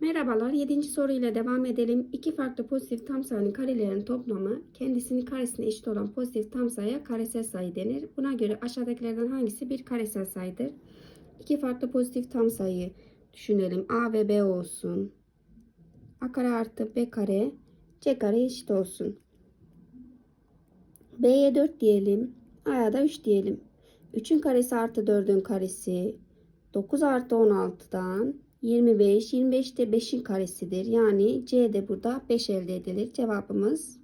Merhabalar. 7. soruyla devam edelim. İki farklı pozitif tam sayının karelerin toplamı kendisinin karesine eşit olan pozitif tam sayıya karesel sayı denir. Buna göre aşağıdakilerden hangisi bir karesel sayıdır? İki farklı pozitif tam sayı düşünelim. A ve B olsun. A kare artı B kare C kare eşit olsun. B'ye 4 diyelim. A'ya da 3 diyelim. 3'ün karesi artı 4'ün karesi 9 artı 16'dan 25. 25 de 5'in karesidir. Yani C de burada 5 elde edilir. Cevabımız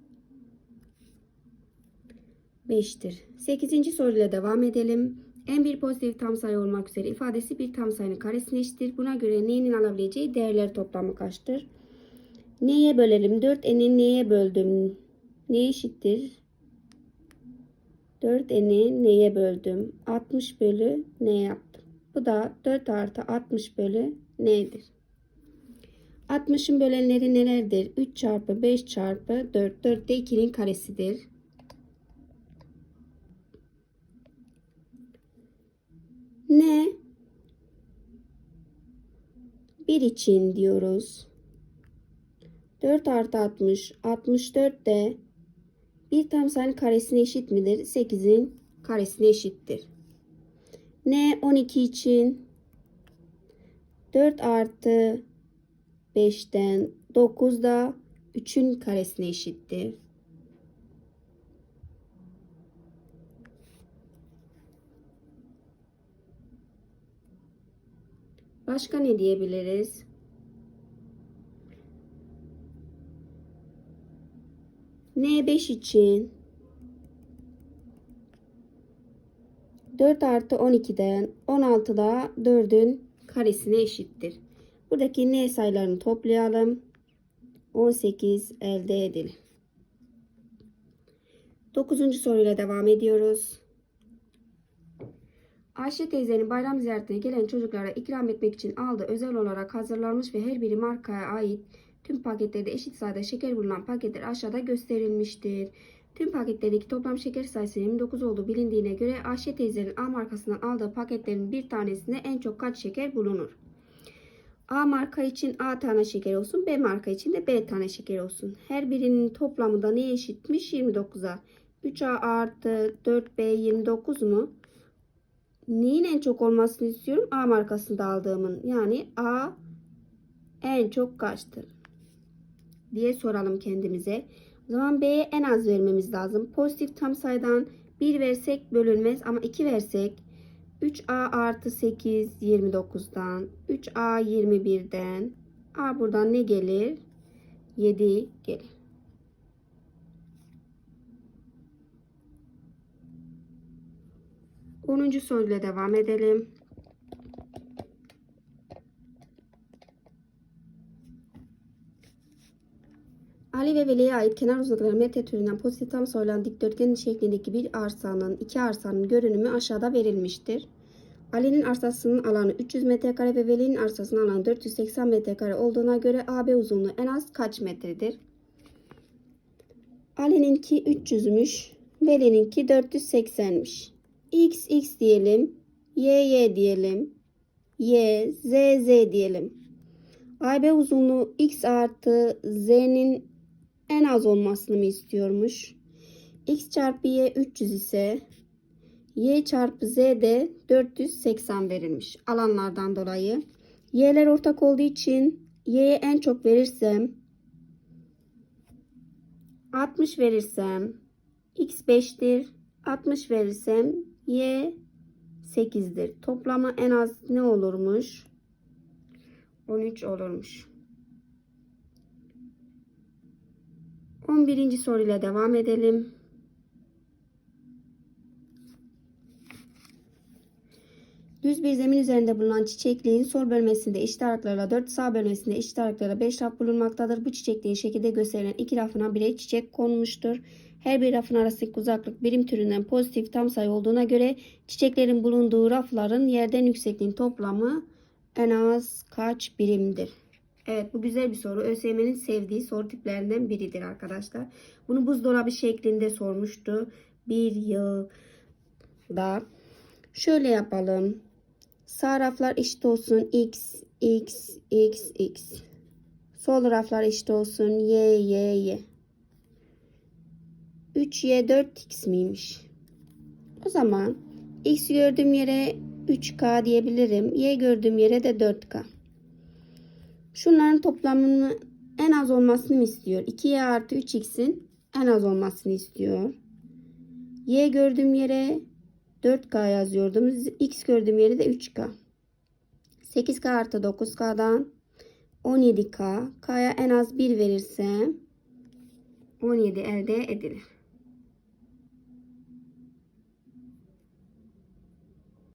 5'tir. 8. soruyla devam edelim. En bir pozitif tam sayı olmak üzere ifadesi bir tam sayının karesine eşittir. Buna göre n'nin alabileceği değerler toplamı kaçtır? N'ye bölelim. 4 n'in n'ye böldüm. Ne eşittir? 4 n'i n'ye böldüm. 60 bölü n yaptım. Bu da 4 artı 60 bölü n'dir. 60'ın bölenleri nelerdir? 3 çarpı 5 çarpı 4. 4 de 2'nin karesidir. Ne? 1 için diyoruz. 4 artı 60. 64 de bir tam sayının karesine eşit midir? 8'in karesine eşittir. Ne 12 için 4 artı 5'ten 9 da 3'ün karesine eşittir. Başka ne diyebiliriz? N5 için 4 artı 12'den 16 da 4'ün karesine eşittir. Buradaki n sayılarını toplayalım. 18 elde edilir. 9. soruyla devam ediyoruz. Ayşe teyzenin bayram ziyaretine gelen çocuklara ikram etmek için aldığı özel olarak hazırlanmış ve her biri markaya ait tüm paketlerde eşit sayıda şeker bulunan paketler aşağıda gösterilmiştir. Tüm paketlerdeki toplam şeker sayısı 29 olduğu bilindiğine göre Ayşe teyzenin A markasından aldığı paketlerin bir tanesinde en çok kaç şeker bulunur? A marka için A tane şeker olsun, B marka için de B tane şeker olsun. Her birinin toplamı da neye eşitmiş? 29'a. 3A artı 4B 29 mu? Neyin en çok olmasını istiyorum? A markasında aldığımın. Yani A en çok kaçtır? Diye soralım kendimize. O zaman B'ye en az vermemiz lazım. Pozitif tam sayıdan 1 versek bölünmez ama 2 versek 3A artı 8 29'dan 3A 21'den A buradan ne gelir? 7 gelir. Onuncu soruyla devam edelim. Ali ve Veli'ye ait kenar uzunlukları metre türünden pozitif tam sayılan dikdörtgen şeklindeki bir arsanın iki arsanın görünümü aşağıda verilmiştir. Ali'nin arsasının alanı 300 metrekare ve Veli'nin arsasının alanı 480 metrekare olduğuna göre AB uzunluğu en az kaç metredir? Ali'ninki 300'müş, Veli'ninki 480'miş. X X diyelim, Y Y diyelim, Y Z Z diyelim. AB uzunluğu X artı Z'nin en az olmasını istiyormuş? X çarpı Y 300 ise Y çarpı Z de 480 verilmiş alanlardan dolayı. Y'ler ortak olduğu için Y'ye en çok verirsem 60 verirsem X 5'tir. 60 verirsem Y 8'dir. Toplamı en az ne olurmuş? 13 olurmuş. 11. soruyla devam edelim. Düz bir zemin üzerinde bulunan çiçekliğin sol bölmesinde eşit aralıklarla 4 sağ bölmesinde eşit aralıklarla 5 raf bulunmaktadır. Bu çiçekliğin şekilde gösterilen iki rafına birer çiçek konmuştur. Her bir rafın arasındaki uzaklık birim türünden pozitif tam sayı olduğuna göre çiçeklerin bulunduğu rafların yerden yüksekliğin toplamı en az kaç birimdir? Evet bu güzel bir soru. ÖSYM'nin sevdiği soru tiplerinden biridir arkadaşlar. Bunu buzdolabı şeklinde sormuştu. Bir yılda. Şöyle yapalım. Sağ raflar eşit olsun. X, x, x, x. Sol raflar eşit olsun. Y, y, y. 3y 4x miymiş? O zaman x gördüğüm yere 3k diyebilirim. Y gördüğüm yere de 4k. Şunların toplamını en az olmasını istiyor? 2y artı 3x'in en az olmasını istiyor. Y gördüğüm yere 4k yazıyordum. X gördüğüm yere de 3k. 8k artı 9k'dan 17k. K'ya en az 1 verirsem 17 elde edilir.